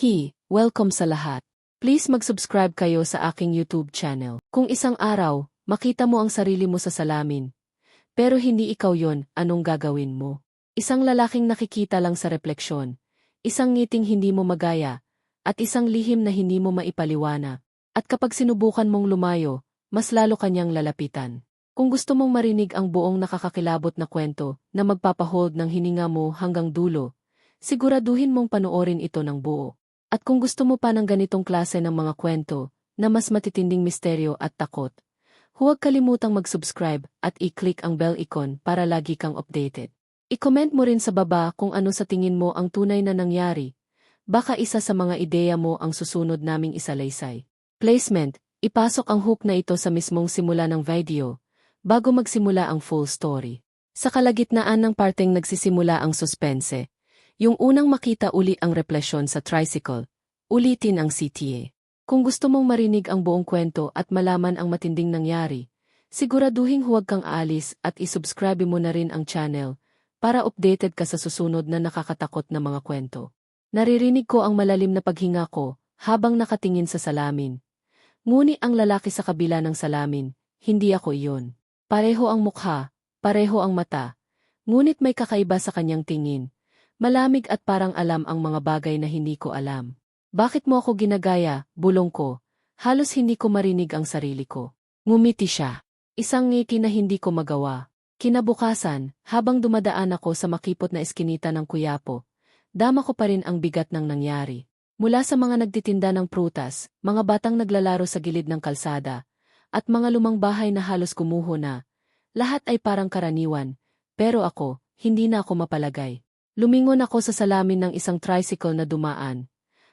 Hi, welcome sa lahat. Please mag-subscribe kayo sa aking YouTube channel. Kung isang araw, makita mo ang sarili mo sa salamin. Pero hindi ikaw yon, anong gagawin mo? Isang lalaking nakikita lang sa refleksyon. Isang ngiting hindi mo magaya. At isang lihim na hindi mo maipaliwana. At kapag sinubukan mong lumayo, mas lalo kanyang lalapitan. Kung gusto mong marinig ang buong nakakakilabot na kwento na magpapahold ng hininga mo hanggang dulo, siguraduhin mong panoorin ito ng buo. At kung gusto mo pa ng ganitong klase ng mga kwento na mas matitinding misteryo at takot, huwag kalimutang mag-subscribe at i-click ang bell icon para lagi kang updated. I-comment mo rin sa baba kung ano sa tingin mo ang tunay na nangyari. Baka isa sa mga ideya mo ang susunod naming isalaysay. Placement, ipasok ang hook na ito sa mismong simula ng video, bago magsimula ang full story. Sa kalagitnaan ng parteng nagsisimula ang suspense, yung unang makita uli ang replasyon sa tricycle, ulitin ang CTA. Kung gusto mong marinig ang buong kwento at malaman ang matinding nangyari, siguraduhin huwag kang aalis at isubscribe mo na rin ang channel para updated ka sa susunod na nakakatakot na mga kwento. Naririnig ko ang malalim na paghinga ko habang nakatingin sa salamin. Nguni ang lalaki sa kabila ng salamin, hindi ako iyon. Pareho ang mukha, pareho ang mata, ngunit may kakaiba sa kanyang tingin. Malamig at parang alam ang mga bagay na hindi ko alam. Bakit mo ako ginagaya, bulong ko? Halos hindi ko marinig ang sarili ko. Ngumiti siya. Isang ngiti na hindi ko magawa. Kinabukasan, habang dumadaan ako sa makipot na eskinita ng kuyapo, dama ko pa rin ang bigat ng nangyari. Mula sa mga nagtitinda ng prutas, mga batang naglalaro sa gilid ng kalsada, at mga lumang bahay na halos kumuho na, lahat ay parang karaniwan, pero ako, hindi na ako mapalagay. Lumingon ako sa salamin ng isang tricycle na dumaan.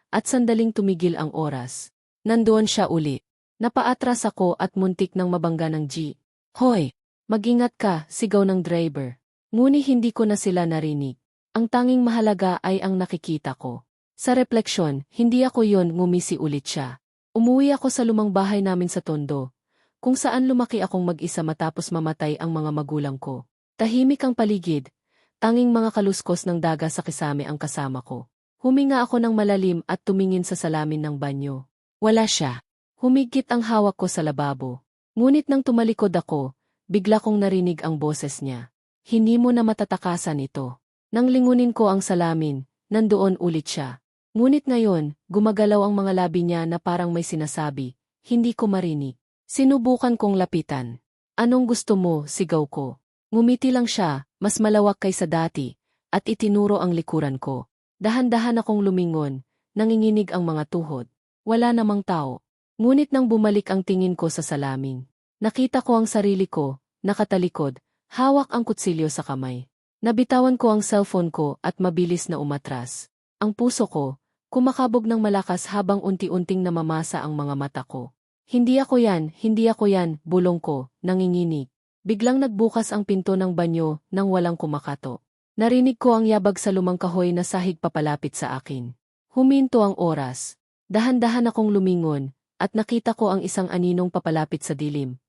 At sandaling tumigil ang oras. Nandoon siya uli. Napaatras ako at muntik ng mabangga ng G. Hoy! Magingat ka, sigaw ng driver. Nguni hindi ko na sila narinig. Ang tanging mahalaga ay ang nakikita ko. Sa refleksyon, hindi ako yon ngumisi ulit siya. Umuwi ako sa lumang bahay namin sa Tondo, kung saan lumaki akong mag-isa matapos mamatay ang mga magulang ko. Tahimik ang paligid, Tanging mga kaluskos ng daga sa kisame ang kasama ko. Huminga ako ng malalim at tumingin sa salamin ng banyo. Wala siya. Humigit ang hawak ko sa lababo. Ngunit nang tumalikod ako, bigla kong narinig ang boses niya. Hindi mo na matatakasan ito. Nang lingunin ko ang salamin, nandoon ulit siya. Ngunit ngayon, gumagalaw ang mga labi niya na parang may sinasabi. Hindi ko marinig. Sinubukan kong lapitan. Anong gusto mo, sigaw ko. Ngumiti lang siya, mas malawak kaysa dati, at itinuro ang likuran ko. Dahan-dahan akong lumingon, nanginginig ang mga tuhod. Wala namang tao. Ngunit nang bumalik ang tingin ko sa salamin, nakita ko ang sarili ko, nakatalikod, hawak ang kutsilyo sa kamay. Nabitawan ko ang cellphone ko at mabilis na umatras. Ang puso ko, kumakabog ng malakas habang unti-unting namamasa ang mga mata ko. Hindi ako yan, hindi ako yan, bulong ko, nanginginig. Biglang nagbukas ang pinto ng banyo nang walang kumakato. Narinig ko ang yabag sa lumang kahoy na sahig papalapit sa akin. Huminto ang oras. Dahan-dahan akong lumingon, at nakita ko ang isang aninong papalapit sa dilim.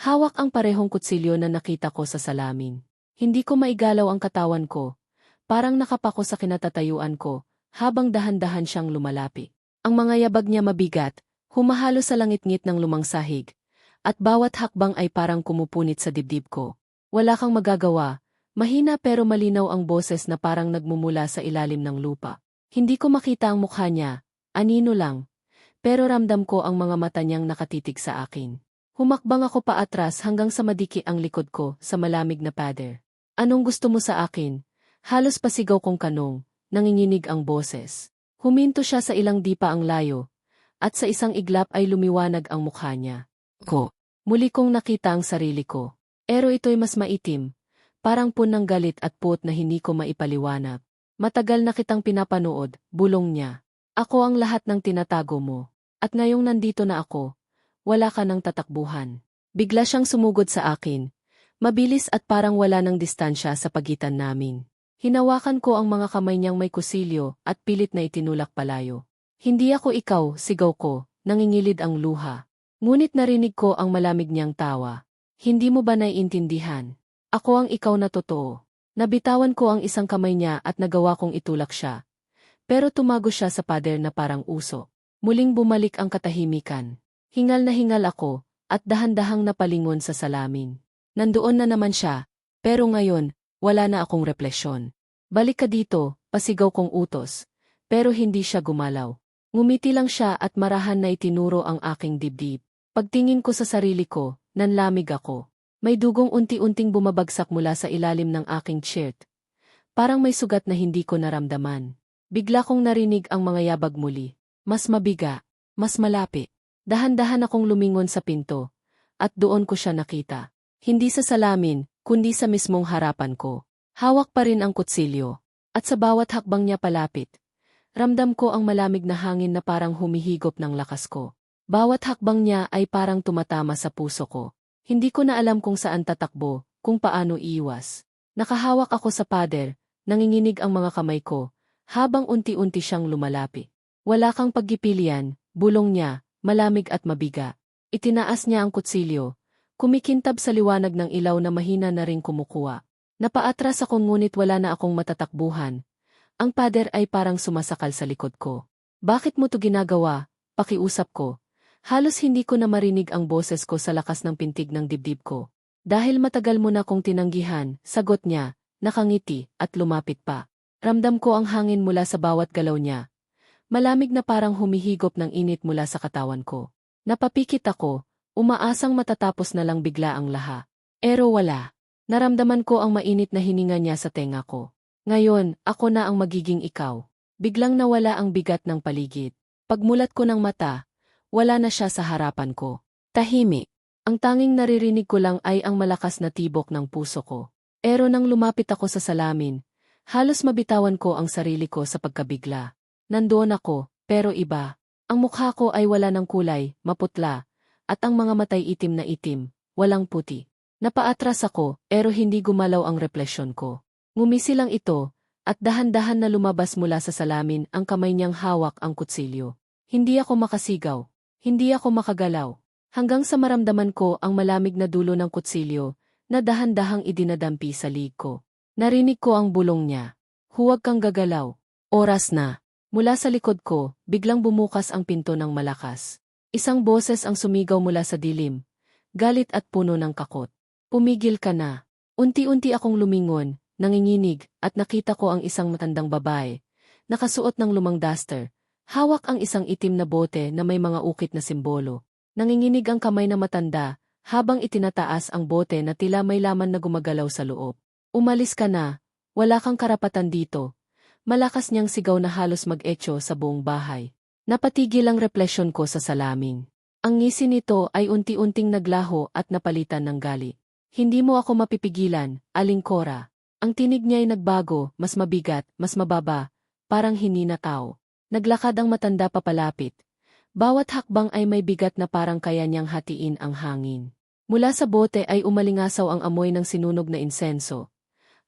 Hawak ang parehong kutsilyo na nakita ko sa salamin. Hindi ko maigalaw ang katawan ko. Parang nakapako sa kinatatayuan ko, habang dahan-dahan siyang lumalapit. Ang mga yabag niya mabigat, humahalo sa langit-ngit ng lumang sahig, at bawat hakbang ay parang kumupunit sa dibdib ko. Wala kang magagawa, mahina pero malinaw ang boses na parang nagmumula sa ilalim ng lupa. Hindi ko makita ang mukha niya, anino lang, pero ramdam ko ang mga mata niyang nakatitig sa akin. Humakbang ako pa atras hanggang sa madiki ang likod ko sa malamig na pader. Anong gusto mo sa akin? Halos pasigaw kong kanong, nanginginig ang boses. Huminto siya sa ilang dipa ang layo, at sa isang iglap ay lumiwanag ang mukha niya ko. Muli kong nakita ang sarili ko. Pero ito'y mas maitim. Parang punang galit at puot na hindi ko maipaliwanag. Matagal na kitang pinapanood, bulong niya. Ako ang lahat ng tinatago mo. At ngayong nandito na ako, wala ka ng tatakbuhan. Bigla siyang sumugod sa akin. Mabilis at parang wala ng distansya sa pagitan namin. Hinawakan ko ang mga kamay niyang may kusilyo at pilit na itinulak palayo. Hindi ako ikaw, sigaw ko, nangingilid ang luha. Ngunit narinig ko ang malamig niyang tawa. Hindi mo ba naiintindihan? Ako ang ikaw na totoo. Nabitawan ko ang isang kamay niya at nagawa kong itulak siya. Pero tumago siya sa pader na parang uso. Muling bumalik ang katahimikan. Hingal na hingal ako, at dahan-dahang napalingon sa salamin. Nandoon na naman siya, pero ngayon, wala na akong replesyon. Balik ka dito, pasigaw kong utos. Pero hindi siya gumalaw. Ngumiti lang siya at marahan na itinuro ang aking dibdib. Pagtingin ko sa sarili ko, nanlamig ako. May dugong unti-unting bumabagsak mula sa ilalim ng aking shirt. Parang may sugat na hindi ko naramdaman. Bigla kong narinig ang mga yabag muli. Mas mabiga, mas malapit. Dahan-dahan akong lumingon sa pinto. At doon ko siya nakita. Hindi sa salamin, kundi sa mismong harapan ko. Hawak pa rin ang kutsilyo. At sa bawat hakbang niya palapit, ramdam ko ang malamig na hangin na parang humihigop ng lakas ko. Bawat hakbang niya ay parang tumatama sa puso ko. Hindi ko na alam kung saan tatakbo, kung paano iwas. Nakahawak ako sa pader, nanginginig ang mga kamay ko, habang unti-unti siyang lumalapit. Wala kang paggipilian, bulong niya, malamig at mabiga. Itinaas niya ang kutsilyo, kumikintab sa liwanag ng ilaw na mahina na ring kumukuha. Napaatras ako ngunit wala na akong matatakbuhan. Ang pader ay parang sumasakal sa likod ko. Bakit mo to ginagawa? Pakiusap ko. Halos hindi ko na marinig ang boses ko sa lakas ng pintig ng dibdib ko. Dahil matagal mo na kong tinanggihan, sagot niya, nakangiti, at lumapit pa. Ramdam ko ang hangin mula sa bawat galaw niya. Malamig na parang humihigop ng init mula sa katawan ko. Napapikit ako, umaasang matatapos na lang bigla ang laha. Pero wala. Naramdaman ko ang mainit na hininga niya sa tenga ko. Ngayon, ako na ang magiging ikaw. Biglang nawala ang bigat ng paligid. Pagmulat ko ng mata, wala na siya sa harapan ko. Tahimik. Ang tanging naririnig ko lang ay ang malakas na tibok ng puso ko. Pero nang lumapit ako sa salamin, halos mabitawan ko ang sarili ko sa pagkabigla. Nandoon ako, pero iba. Ang mukha ko ay wala ng kulay, maputla, at ang mga matay itim na itim, walang puti. Napaatras ako, pero hindi gumalaw ang replesyon ko. Ngumisi lang ito, at dahan-dahan na lumabas mula sa salamin ang kamay niyang hawak ang kutsilyo. Hindi ako makasigaw. Hindi ako makagalaw. Hanggang sa maramdaman ko ang malamig na dulo ng kutsilyo, na dahan-dahang idinadampi sa lig ko. Narinig ko ang bulong niya. Huwag kang gagalaw. Oras na. Mula sa likod ko, biglang bumukas ang pinto ng malakas. Isang boses ang sumigaw mula sa dilim. Galit at puno ng kakot. Pumigil ka na. Unti-unti akong lumingon, nanginginig, at nakita ko ang isang matandang babae. Nakasuot ng lumang duster. Hawak ang isang itim na bote na may mga ukit na simbolo. Nanginginig ang kamay na matanda, habang itinataas ang bote na tila may laman na gumagalaw sa loob. Umalis ka na. Wala kang karapatan dito. Malakas niyang sigaw na halos mag-echo sa buong bahay. Napatigil ang replesyon ko sa salamin. Ang ngisi nito ay unti-unting naglaho at napalitan ng galit. Hindi mo ako mapipigilan, Aling Cora. Ang tinig niya ay nagbago, mas mabigat, mas mababa, parang hinina tao. Naglakad ang matanda papalapit. Bawat hakbang ay may bigat na parang kaya niyang hatiin ang hangin. Mula sa bote ay umalingasaw ang amoy ng sinunog na insenso.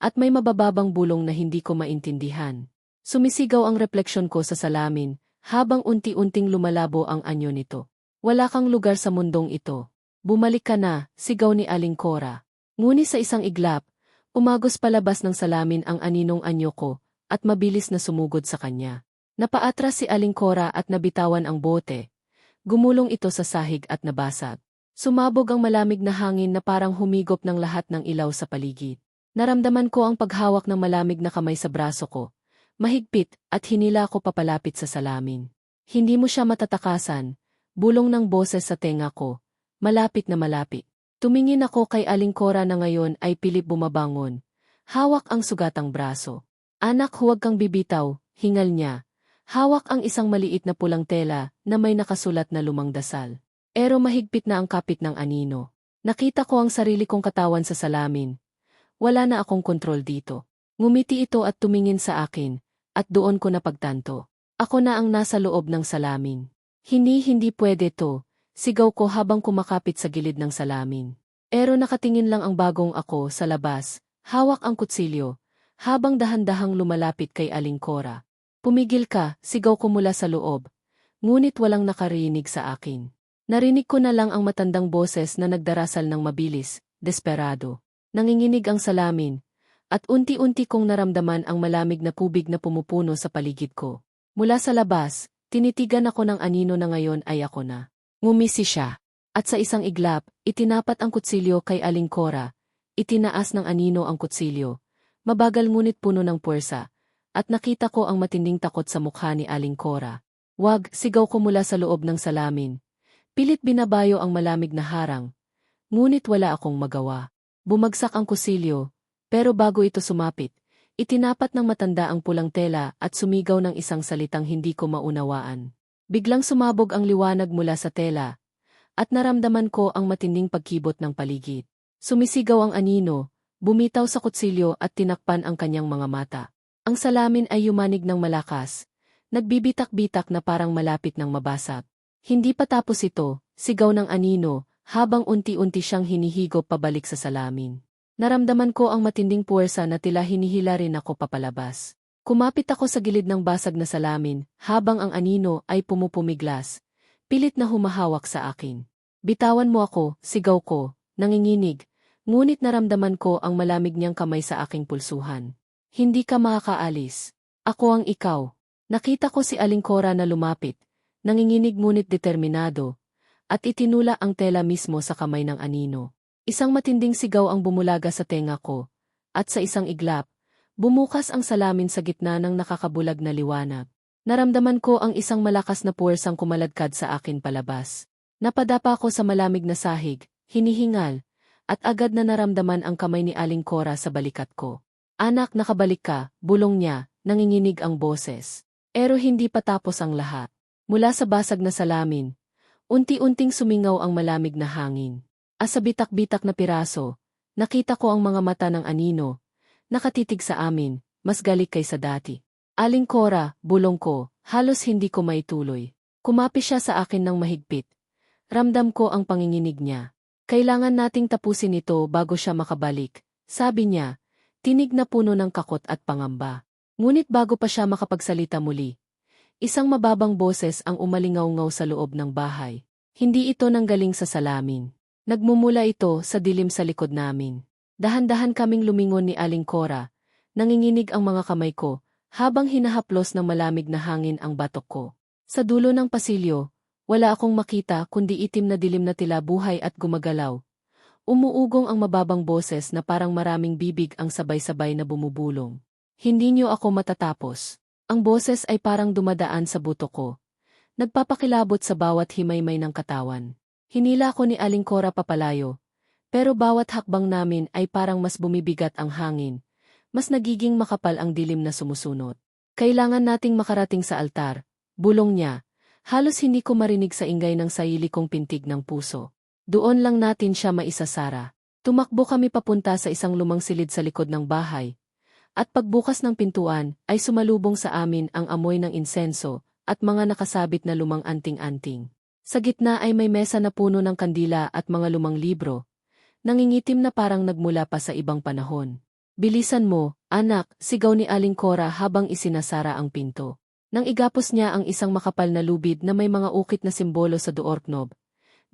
At may mabababang bulong na hindi ko maintindihan. Sumisigaw ang refleksyon ko sa salamin, habang unti-unting lumalabo ang anyo nito. Wala kang lugar sa mundong ito. Bumalik ka na, sigaw ni Aling Cora. Nguni sa isang iglap, umagos palabas ng salamin ang aninong anyo ko, at mabilis na sumugod sa kanya. Napaatras si Aling Cora at nabitawan ang bote. Gumulong ito sa sahig at nabasag. Sumabog ang malamig na hangin na parang humigop ng lahat ng ilaw sa paligid. Naramdaman ko ang paghawak ng malamig na kamay sa braso ko. Mahigpit at hinila ko papalapit sa salamin. Hindi mo siya matatakasan. Bulong ng boses sa tenga ko, malapit na malapit. Tumingin ako kay Aling Cora na ngayon ay pilip bumabangon. Hawak ang sugatang braso. Anak huwag kang bibitaw, hingal niya. Hawak ang isang maliit na pulang tela na may nakasulat na lumang dasal. Pero mahigpit na ang kapit ng anino. Nakita ko ang sarili kong katawan sa salamin. Wala na akong kontrol dito. Ngumiti ito at tumingin sa akin, at doon ko napagtanto. Ako na ang nasa loob ng salamin. Hindi hindi pwede to, Sigaw ko habang kumakapit sa gilid ng salamin. Pero nakatingin lang ang bagong ako sa labas, hawak ang kutsilyo, habang dahan-dahang lumalapit kay Aling Cora. Pumigil ka, sigaw ko mula sa loob. Ngunit walang nakarinig sa akin. Narinig ko na lang ang matandang boses na nagdarasal ng mabilis, desperado. Nanginginig ang salamin, at unti-unti kong naramdaman ang malamig na tubig na pumupuno sa paligid ko. Mula sa labas, tinitigan ako ng anino na ngayon ay ako na. Ngumisi siya. At sa isang iglap, itinapat ang kutsilyo kay Aling Cora. Itinaas ng anino ang kutsilyo. Mabagal ngunit puno ng puwersa. At nakita ko ang matinding takot sa mukha ni Aling Cora. Wag, sigaw ko mula sa loob ng salamin. Pilit binabayo ang malamig na harang. Ngunit wala akong magawa. Bumagsak ang kusilyo, pero bago ito sumapit, Itinapat ng matanda ang pulang tela at sumigaw ng isang salitang hindi ko maunawaan. Biglang sumabog ang liwanag mula sa tela, at naramdaman ko ang matinding pagkibot ng paligid. Sumisigaw ang anino, bumitaw sa kutsilyo at tinakpan ang kanyang mga mata. Ang salamin ay yumanig ng malakas, nagbibitak-bitak na parang malapit ng mabasag. Hindi pa tapos ito, sigaw ng anino, habang unti-unti siyang hinihigop pabalik sa salamin. Naramdaman ko ang matinding puwersa na tila hinihila rin ako papalabas. Kumapit ako sa gilid ng basag na salamin, habang ang anino ay pumupumiglas. Pilit na humahawak sa akin. Bitawan mo ako, sigaw ko, nanginginig, ngunit naramdaman ko ang malamig niyang kamay sa aking pulsuhan. Hindi ka makakaalis. Ako ang ikaw. Nakita ko si Aling Cora na lumapit, nanginginig ngunit determinado, at itinula ang tela mismo sa kamay ng anino. Isang matinding sigaw ang bumulaga sa tenga ko, at sa isang iglap, bumukas ang salamin sa gitna ng nakakabulag na liwanag. Naramdaman ko ang isang malakas na puwersang kumaladkad sa akin palabas. Napadapa ko sa malamig na sahig, hinihingal, at agad na naramdaman ang kamay ni Aling Cora sa balikat ko. Anak, nakabalik ka, bulong niya, nanginginig ang boses. Pero hindi pa tapos ang lahat. Mula sa basag na salamin, unti-unting sumingaw ang malamig na hangin. As sa bitak-bitak na piraso, nakita ko ang mga mata ng anino, nakatitig sa amin, mas galik kaysa dati. Aling Cora, bulong ko, halos hindi ko maituloy. Kumapi siya sa akin ng mahigpit. Ramdam ko ang panginginig niya. Kailangan nating tapusin ito bago siya makabalik. Sabi niya, tinig na puno ng kakot at pangamba. Ngunit bago pa siya makapagsalita muli, isang mababang boses ang umalingaw-ngaw sa loob ng bahay. Hindi ito nanggaling sa salamin. Nagmumula ito sa dilim sa likod namin. Dahan-dahan kaming lumingon ni Aling Cora. Nanginginig ang mga kamay ko, habang hinahaplos ng malamig na hangin ang batok ko. Sa dulo ng pasilyo, wala akong makita kundi itim na dilim na tila buhay at gumagalaw. Umuugong ang mababang boses na parang maraming bibig ang sabay-sabay na bumubulong. Hindi niyo ako matatapos. Ang boses ay parang dumadaan sa buto ko. Nagpapakilabot sa bawat himaymay ng katawan. Hinila ko ni Aling Cora papalayo, pero bawat hakbang namin ay parang mas bumibigat ang hangin, mas nagiging makapal ang dilim na sumusunod. Kailangan nating makarating sa altar, bulong niya, halos hindi ko marinig sa ingay ng sayili kong pintig ng puso. Doon lang natin siya maisasara. Tumakbo kami papunta sa isang lumang silid sa likod ng bahay, at pagbukas ng pintuan ay sumalubong sa amin ang amoy ng insenso at mga nakasabit na lumang anting-anting. Sa gitna ay may mesa na puno ng kandila at mga lumang libro. Nangingitim na parang nagmula pa sa ibang panahon. Bilisan mo, anak, sigaw ni Aling Cora habang isinasara ang pinto. Nang igapos niya ang isang makapal na lubid na may mga ukit na simbolo sa doorknob,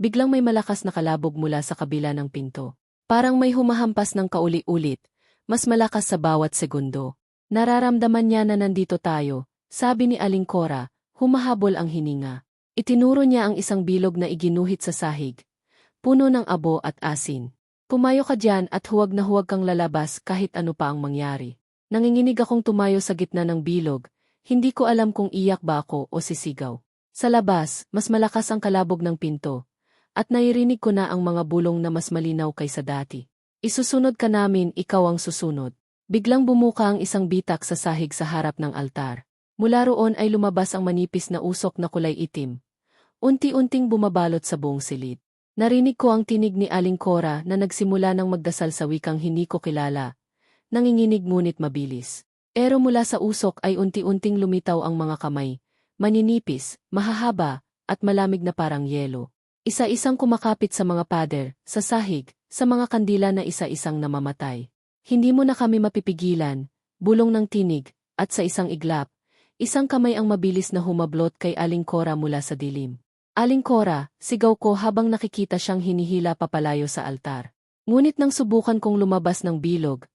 biglang may malakas na kalabog mula sa kabila ng pinto. Parang may humahampas ng kauli-ulit, mas malakas sa bawat segundo. Nararamdaman niya na nandito tayo, sabi ni Aling Cora, humahabol ang hininga. Itinuro niya ang isang bilog na iginuhit sa sahig. Puno ng abo at asin. Pumayo ka dyan at huwag na huwag kang lalabas kahit ano pa ang mangyari. Nanginginig akong tumayo sa gitna ng bilog, hindi ko alam kung iyak ba ako o sisigaw. Sa labas, mas malakas ang kalabog ng pinto, at nairinig ko na ang mga bulong na mas malinaw kaysa dati. Isusunod ka namin, ikaw ang susunod. Biglang bumuka ang isang bitak sa sahig sa harap ng altar. Mula roon ay lumabas ang manipis na usok na kulay itim. Unti-unting bumabalot sa buong silid. Narinig ko ang tinig ni Aling Cora na nagsimula ng magdasal sa wikang hindi ko kilala. Nanginginig ngunit mabilis. Pero mula sa usok ay unti-unting lumitaw ang mga kamay, maninipis, mahahaba, at malamig na parang yelo. Isa-isang kumakapit sa mga pader, sa sahig, sa mga kandila na isa-isang namamatay. Hindi mo na kami mapipigilan, bulong ng tinig, at sa isang iglap, Isang kamay ang mabilis na humablot kay Aling Cora mula sa dilim. Aling Cora, sigaw ko habang nakikita siyang hinihila papalayo sa altar. Ngunit nang subukan kong lumabas ng bilog,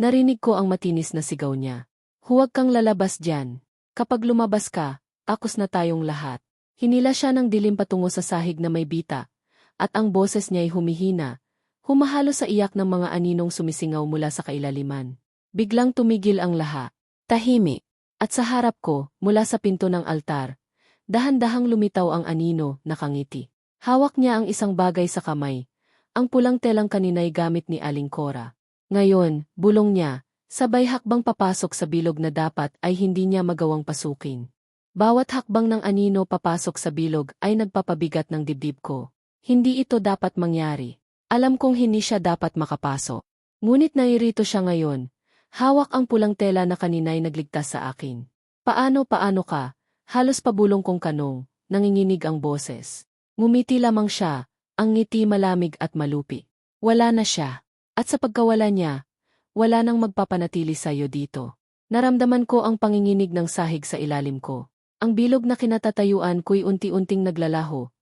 narinig ko ang matinis na sigaw niya. Huwag kang lalabas dyan. Kapag lumabas ka, takos na tayong lahat. Hinila siya ng dilim patungo sa sahig na may bita, at ang boses niya'y humihina, humahalo sa iyak ng mga aninong sumisingaw mula sa kailaliman. Biglang tumigil ang lahat. Tahimik. At sa harap ko, mula sa pinto ng altar, dahan-dahang lumitaw ang anino, nakangiti. Hawak niya ang isang bagay sa kamay, ang pulang telang kaninay gamit ni Aling Cora. Ngayon, bulong niya, sabay hakbang papasok sa bilog na dapat ay hindi niya magawang pasukin. Bawat hakbang ng anino papasok sa bilog ay nagpapabigat ng dibdib ko. Hindi ito dapat mangyari. Alam kong hindi siya dapat makapasok. Ngunit nairito siya ngayon, Hawak ang pulang tela na kanina'y nagligtas sa akin. Paano paano ka? Halos pabulong kong kanong, nanginginig ang boses. Ngumiti lamang siya, ang ngiti malamig at malupi. Wala na siya. At sa pagkawala niya, wala nang magpapanatili sa iyo dito. Naramdaman ko ang panginginig ng sahig sa ilalim ko. Ang bilog na kinatatayuan ko'y unti-unting naglalaho.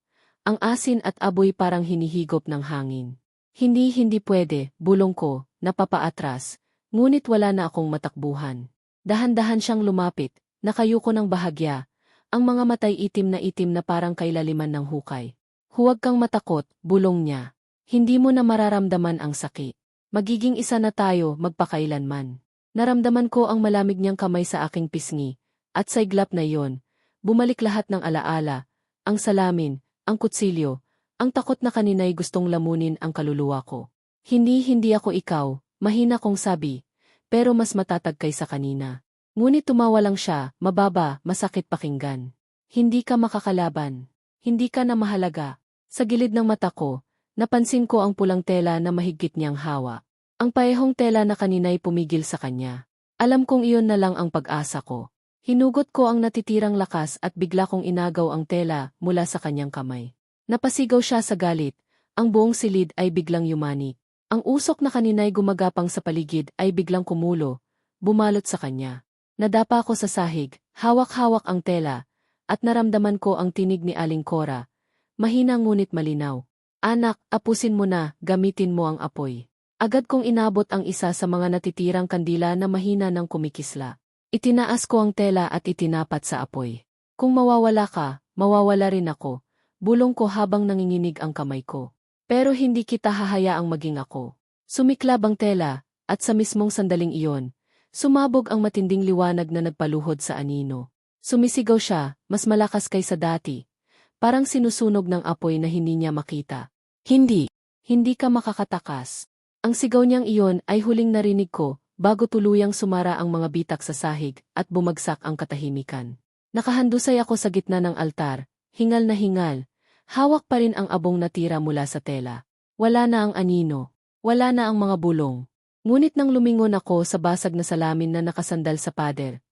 Ang asin at aboy parang hinihigop ng hangin. Hindi hindi pwede, bulong ko, napapaatras, Ngunit wala na akong matakbuhan. Dahan-dahan siyang lumapit, nakayuko ng bahagya, ang mga matay itim na itim na parang kailaliman ng hukay. Huwag kang matakot, bulong niya. Hindi mo na mararamdaman ang sakit. Magiging isa na tayo magpakailanman. Naramdaman ko ang malamig niyang kamay sa aking pisngi, at sa iglap na iyon, bumalik lahat ng alaala, ang salamin, ang kutsilyo, ang takot na kanina'y gustong lamunin ang kaluluwa ko. Hindi hindi ako ikaw, Mahina kong sabi, pero mas matatag kaysa kanina. Ngunit tumawa lang siya, mababa, masakit pakinggan. Hindi ka makakalaban. Hindi ka na mahalaga. Sa gilid ng mata ko, napansin ko ang pulang tela na mahigit niyang hawa. Ang paehong tela na kanina'y pumigil sa kanya. Alam kong iyon na lang ang pag-asa ko. Hinugot ko ang natitirang lakas at bigla kong inagaw ang tela mula sa kanyang kamay. Napasigaw siya sa galit, ang buong silid ay biglang yumani. Ang usok na kanina'y gumagapang sa paligid ay biglang kumulo, bumalot sa kanya. Nadapa ko sa sahig, hawak-hawak ang tela, at naramdaman ko ang tinig ni Aling Cora. Mahina ngunit malinaw. Anak, apusin mo na, gamitin mo ang apoy. Agad kong inabot ang isa sa mga natitirang kandila na mahina ng kumikisla. Itinaas ko ang tela at itinapat sa apoy. Kung mawawala ka, mawawala rin ako, bulong ko habang nanginginig ang kamay ko. Pero hindi kita hahayaang maging ako. Sumiklab ang tela, at sa mismong sandaling iyon, sumabog ang matinding liwanag na nagpaluhod sa anino. Sumisigaw siya, mas malakas kaysa dati. Parang sinusunog ng apoy na hindi niya makita. Hindi. Hindi ka makakatakas. Ang sigaw niyang iyon ay huling narinig ko, bago tuluyang sumara ang mga bitak sa sahig at bumagsak ang katahimikan. Nakahandusay ako sa gitna ng altar, hingal na hingal, Hawak pa rin ang abong natira mula sa tela. Wala na ang anino. Wala na ang mga bulong. Ngunit nang lumingon ako sa basag na salamin na nakasandal sa pader,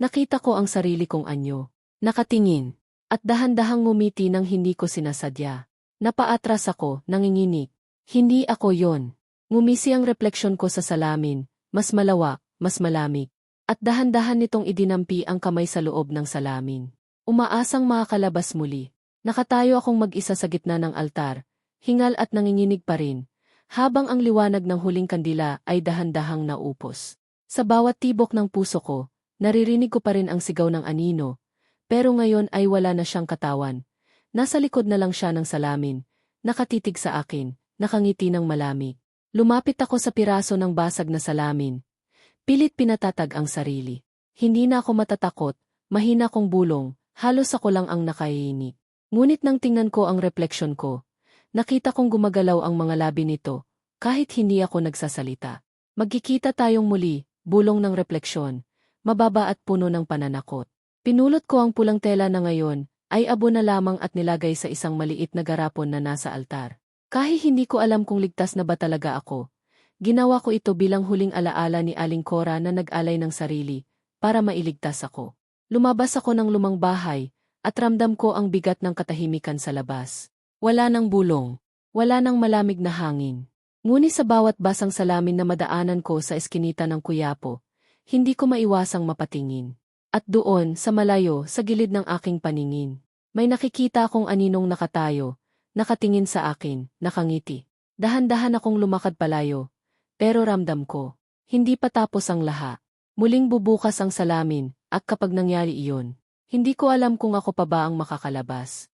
nakita ko ang sarili kong anyo. Nakatingin. At dahan-dahang ngumiti nang hindi ko sinasadya. Napaatras ako, nanginginig. Hindi ako yon. Ngumisi ang refleksyon ko sa salamin, mas malawak, mas malamig. At dahan-dahan nitong idinampi ang kamay sa loob ng salamin. Umaasang makakalabas muli. Nakatayo akong mag-isa sa gitna ng altar, hingal at nanginginig pa rin, habang ang liwanag ng huling kandila ay dahan-dahang naupos. Sa bawat tibok ng puso ko, naririnig ko pa rin ang sigaw ng anino, pero ngayon ay wala na siyang katawan. Nasa likod na lang siya ng salamin, nakatitig sa akin, nakangiti ng malamig. Lumapit ako sa piraso ng basag na salamin. Pilit pinatatag ang sarili. Hindi na ako matatakot, mahina kong bulong, halos ako lang ang nakaiinig. Ngunit nang tingnan ko ang refleksyon ko, nakita kong gumagalaw ang mga labi nito, kahit hindi ako nagsasalita. Magkikita tayong muli, bulong ng refleksyon, mababa at puno ng pananakot. Pinulot ko ang pulang tela na ngayon, ay abo na lamang at nilagay sa isang maliit na garapon na nasa altar. Kahit hindi ko alam kung ligtas na ba talaga ako, ginawa ko ito bilang huling alaala ni Aling Cora na nag-alay ng sarili, para mailigtas ako. Lumabas ako ng lumang bahay, at ramdam ko ang bigat ng katahimikan sa labas. Wala nang bulong. Wala nang malamig na hangin. Ngunit sa bawat basang salamin na madaanan ko sa eskinita ng kuyapo, hindi ko maiwasang mapatingin. At doon, sa malayo, sa gilid ng aking paningin, may nakikita akong aninong nakatayo, nakatingin sa akin, nakangiti. Dahan-dahan akong lumakad palayo, pero ramdam ko, hindi pa tapos ang laha. Muling bubukas ang salamin, At kapag nangyari iyon, hindi ko alam kung ako pa ba ang makakalabas.